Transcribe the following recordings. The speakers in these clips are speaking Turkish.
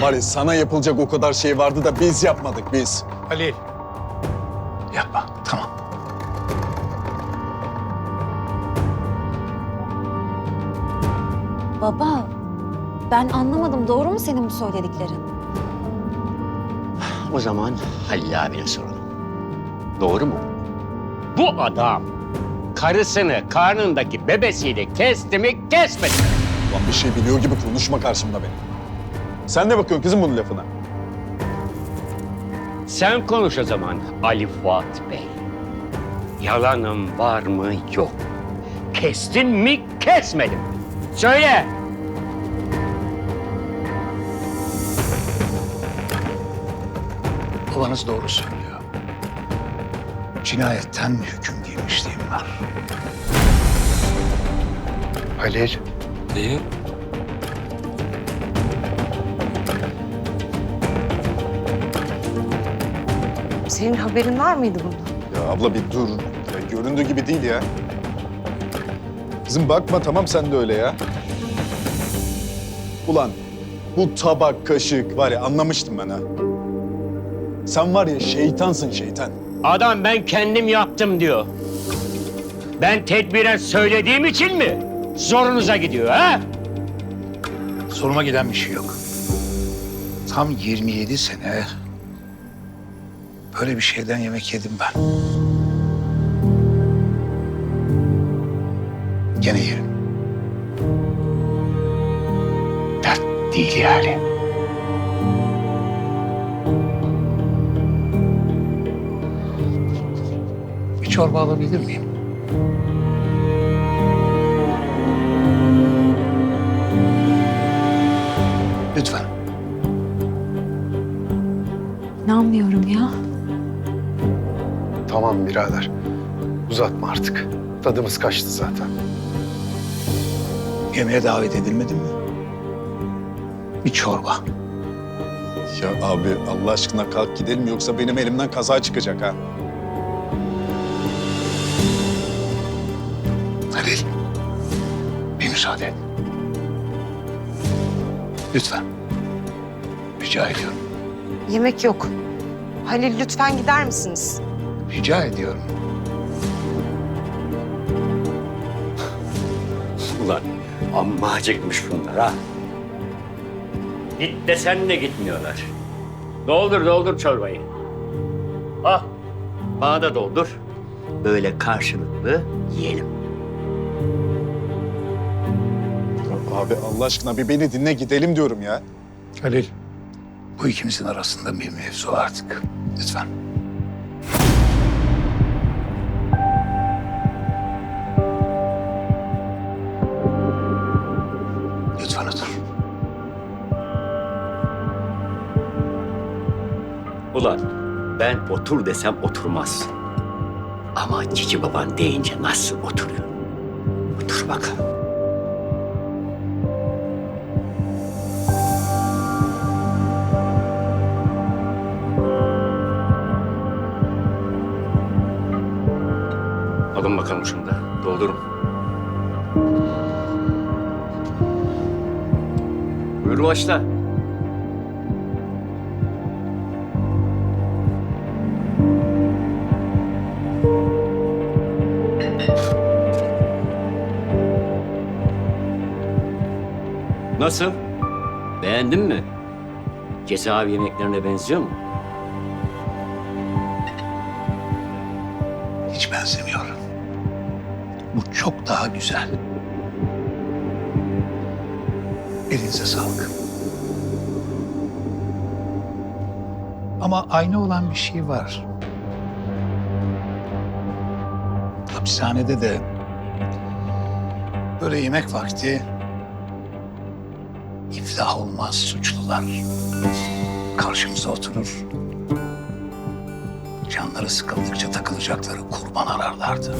Var ya sana yapılacak o kadar şey vardı da biz yapmadık biz. Halil. Yapma. Tamam. Baba, ben anlamadım. Doğru mu senin bu söylediklerin? O zaman Halil abine soralım. Doğru mu? Bu adam karısını karnındaki bebesiyle kesti mi kesmedi mi? Lan bir şey biliyor gibi konuşma karşımda benim. Sen ne bakıyorsun kızım bunun lafına? Sen konuş o zaman Ali Fuat Bey. Yalanım var mı yok. Kestin mi kesmedin mi? Söyle. Babanız doğru söylüyor. Cinayetten hüküm giymişliğim var. Halil. Neyi? Senin haberin var mıydı bundan? Ya abla bir dur. Ya göründüğü gibi değil ya. Kızım bakma tamam sen de öyle ya. Ulan bu tabak, kaşık var ya anlamıştım ben ha. Sen var ya şeytansın şeytan. Adam ben kendim yaptım diyor. Ben tedbiren söylediğim için mi zorunuza gidiyor ha? Soruma giden bir şey yok. Tam 27 sene böyle bir şeyden yemek yedim ben. Gene yerim. Dert değil yani. Bir çorba alabilir miyim? Lütfen. İnanmıyorum ya. Tamam birader. Uzatma artık. Tadımız kaçtı zaten. Yemeğe davet edilmedin mi? Bir çorba. Ya abi Allah aşkına kalk gidelim yoksa benim elimden kaza çıkacak ha. Halil. Bir müsaade et. Lütfen. Rica ediyorum. Yemek yok. Halil lütfen gider misiniz? Rica ediyorum. Ulan amma acıkmış bunlar ha. Git desen de gitmiyorlar. Doldur doldur çorbayı. Ah bana da doldur. Böyle karşılıklı yiyelim. Abi Allah aşkına bir beni dinle gidelim diyorum ya. Halil. Bu ikimizin arasında bir mevzu artık. Lütfen. Lütfen Ulan ben otur desem oturmaz. Ama cici baban deyince nasıl oturuyor? Otur bakalım. Alın bakalım şunu da. Doldurun. Buyur başla. Nasıl? Beğendin mi? Cezaevi yemeklerine benziyor mu? Hiç benzemiyor. Bu çok daha güzel. Elinize sağlık. Ama aynı olan bir şey var. Hapishanede de böyle yemek vakti iflah olmaz suçlular. Karşımıza oturur. Canları sıkıldıkça takılacakları kurban ararlardı.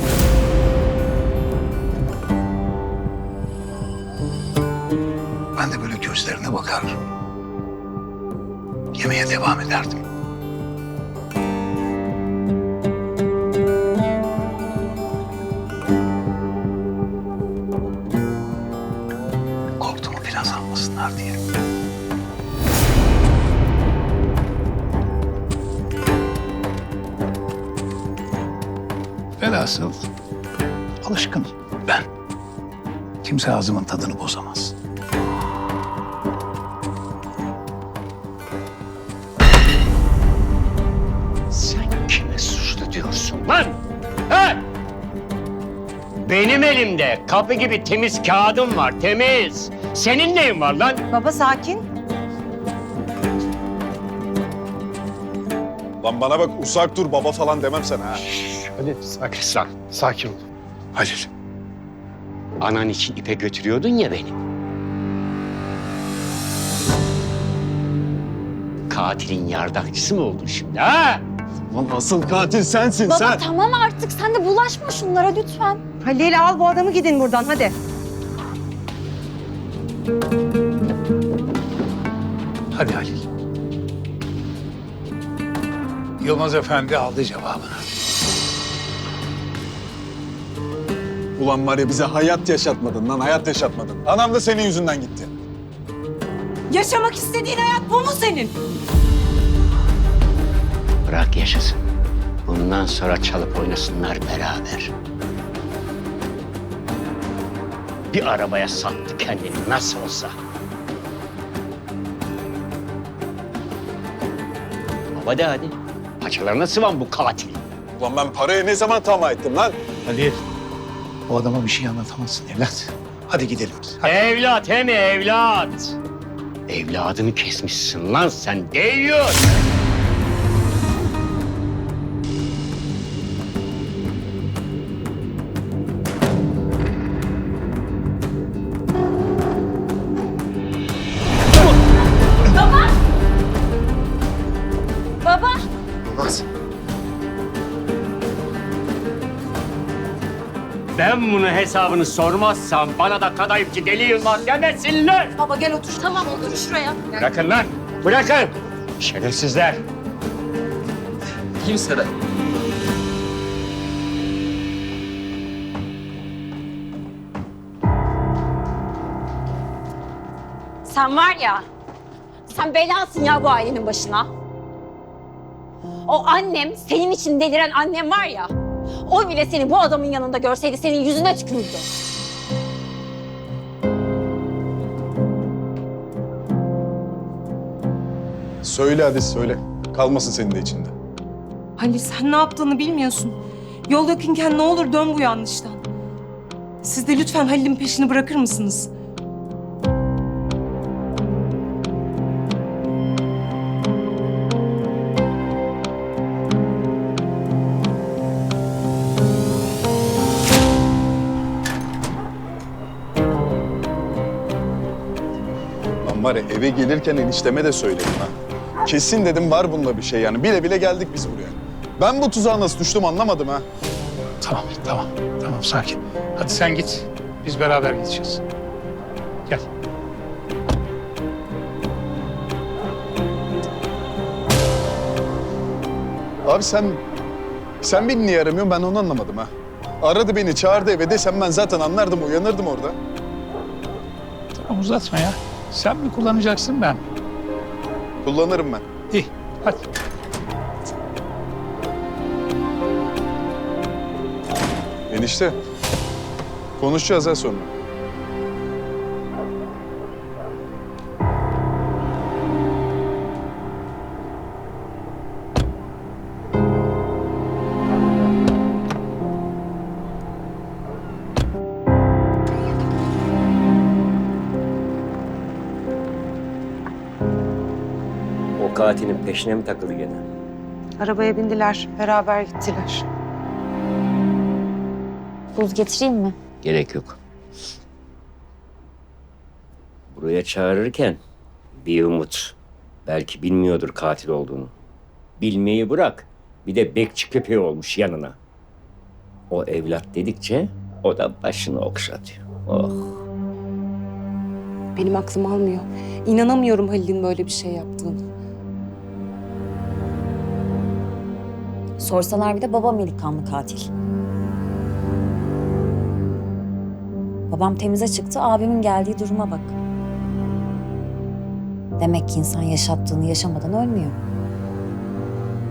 Ben de böyle gözlerine bakar. Yemeğe devam ederdim. Velhasıl alışkın ben. Kimse ağzımın tadını bozamaz. Sen kime suçlu diyorsun lan? He? Benim elimde kapı gibi temiz kağıdım var, temiz. Senin neyin var lan? Baba sakin. Lan bana bak uzak dur baba falan demem sana ha. Halil sakin. Kısa. Sakin ol. Halil, Anan için ipe götürüyordun ya beni. Katilin yardakçısı mı oldun şimdi ha? Lan asıl katil sensin Baba sen. tamam artık sen de bulaşma şunlara lütfen. Halil al bu adamı gidin buradan hadi. hadi Halil. Yılmaz Efendi aldı cevabını. Ulan var ya bize hayat yaşatmadın lan hayat yaşatmadın. Anam da senin yüzünden gitti. Yaşamak istediğin hayat bu mu senin? Bırak yaşasın. Bundan sonra çalıp oynasınlar beraber. Bir arabaya sattı kendini nasıl olsa. Baba de hadi. Paçalarına sıvan bu katil. Ulan ben parayı ne zaman tamah ettim lan? Halil, o adama bir şey anlatamazsın evlat. Hadi gidelim. Hadi. Evlat he mi evlat? Evladını kesmişsin lan sen değiyor. Ben bunu hesabını sormazsam bana da kadayıfçı deli Yılmaz demesinler. Baba gel otur. Tamam otur şuraya. Bırakın lan, bırakın. Şerefsizler. Kimse de. Sen var ya, sen belasın ya bu ailenin başına. O annem, senin için deliren annem var ya, o bile seni bu adamın yanında görseydi senin yüzüne tükürdü. Söyle hadi söyle. Kalmasın senin de içinde. Halil sen ne yaptığını bilmiyorsun. Yol yakınken ne olur dön bu yanlıştan. Siz de lütfen Halil'in peşini bırakır mısınız? Var ya eve gelirken enişteme de söyledim ha. Kesin dedim var bunda bir şey yani. Bile bile geldik biz buraya. Ben bu tuzağa nasıl düştüm anlamadım ha. Tamam, tamam, tamam sakin. Hadi sen git. Biz beraber gideceğiz. Gel. Abi sen sen beni niye aramıyorsun ben onu anlamadım ha. Aradı beni çağırdı eve desem ben zaten anlardım uyanırdım orada. Tamam uzatma ya. Sen mi kullanacaksın ben? Kullanırım ben. İyi, hadi. Enişte konuşacağız ha sonra. O katilin peşine mi takıldı gene? Arabaya bindiler. Beraber gittiler. Buz getireyim mi? Gerek yok. Buraya çağırırken bir umut. Belki bilmiyordur katil olduğunu. Bilmeyi bırak. Bir de bekçi köpeği olmuş yanına. O evlat dedikçe o da başını okşatıyor. Oh. Benim aklım almıyor. İnanamıyorum Halil'in böyle bir şey yaptığını. Sorsalar bir de babam ilk katil. Babam temize çıktı, abimin geldiği duruma bak. Demek ki insan yaşattığını yaşamadan ölmüyor.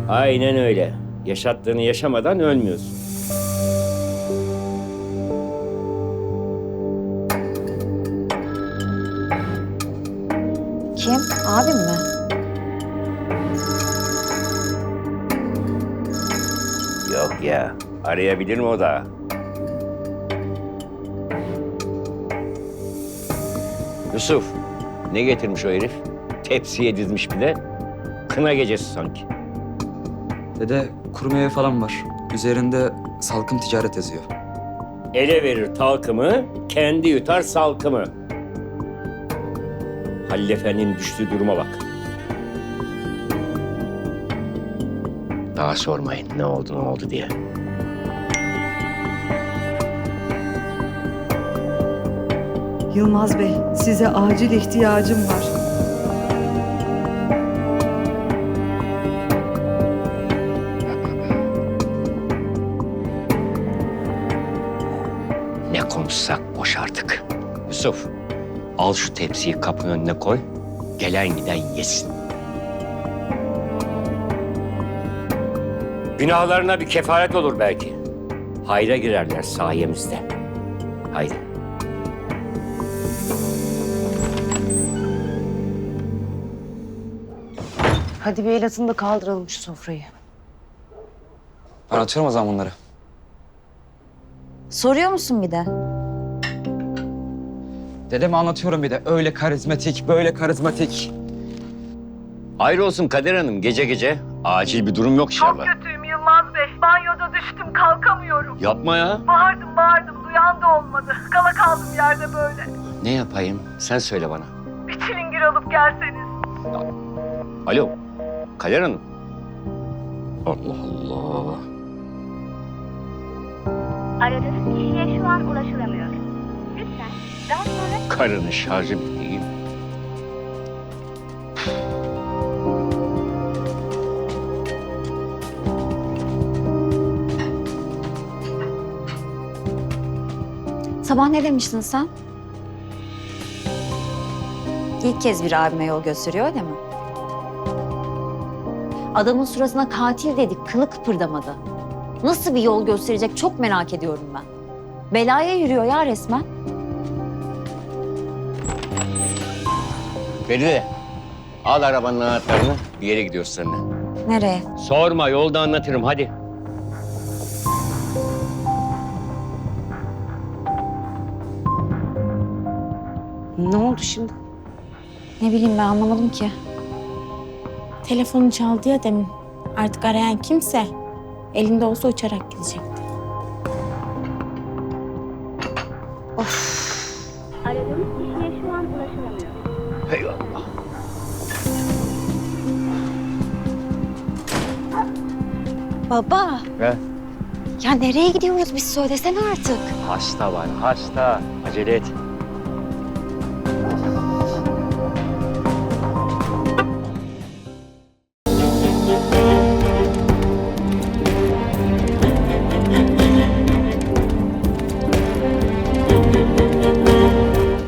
Aynen öyle. Yaşattığını yaşamadan ölmüyorsun. Kim? Abim mi? Ya. Arayabilir mi o da? Yusuf, ne getirmiş o herif? Tepsiye dizmiş bir de. Kına gecesi sanki. Dede kuru meyve falan var. Üzerinde salkım ticaret yazıyor. Ele verir talkımı, kendi yutar salkımı. Halil Efendi'nin düştüğü duruma bak. Daha sormayın ne oldu ne oldu diye. Yılmaz Bey, size acil ihtiyacım var. Ne konuşsak boş artık. Yusuf, al şu tepsiyi kapının önüne koy. Gelen giden yesin. Günahlarına bir kefaret olur belki. Hayra girerler sayemizde. Haydi. Hadi bir el atın da kaldıralım şu sofrayı. Ben atıyorum o zaman bunları. Soruyor musun bir de? Dedeme anlatıyorum bir de. Öyle karizmatik, böyle karizmatik. Hayır olsun Kader Hanım gece gece. Acil bir durum yok inşallah. Banyoda düştüm kalkamıyorum. Yapma ya. Bağırdım bağırdım duyan da olmadı. Kala kaldım yerde böyle. Ne yapayım? Sen söyle bana. Bir çilingir alıp gelseniz. Alo. Kader Hanım. Allah Allah. Aradığınız kişiye şu an ulaşılamıyor. Lütfen daha sonra Karının şarjı bitti. Sabah ne demiştin sen? İlk kez bir abime yol gösteriyor öyle mi? Adamın suratına katil dedik, kılı kıpırdamadı. Nasıl bir yol gösterecek çok merak ediyorum ben. Belaya yürüyor ya resmen. Feride. Al arabanın anahtarını. Bir yere gidiyoruz seninle. Nereye? Sorma yolda anlatırım hadi. Ne oldu şimdi? Ne bileyim ben anlamadım ki. Telefonu çaldı ya demin. Artık arayan kimse elinde olsa uçarak gidecekti. aradığınız kişiye şu an ulaşılamıyor. Eyvallah. Baba. He? Ya nereye gidiyoruz biz söylesene artık. Hasta var hasta. Acele et.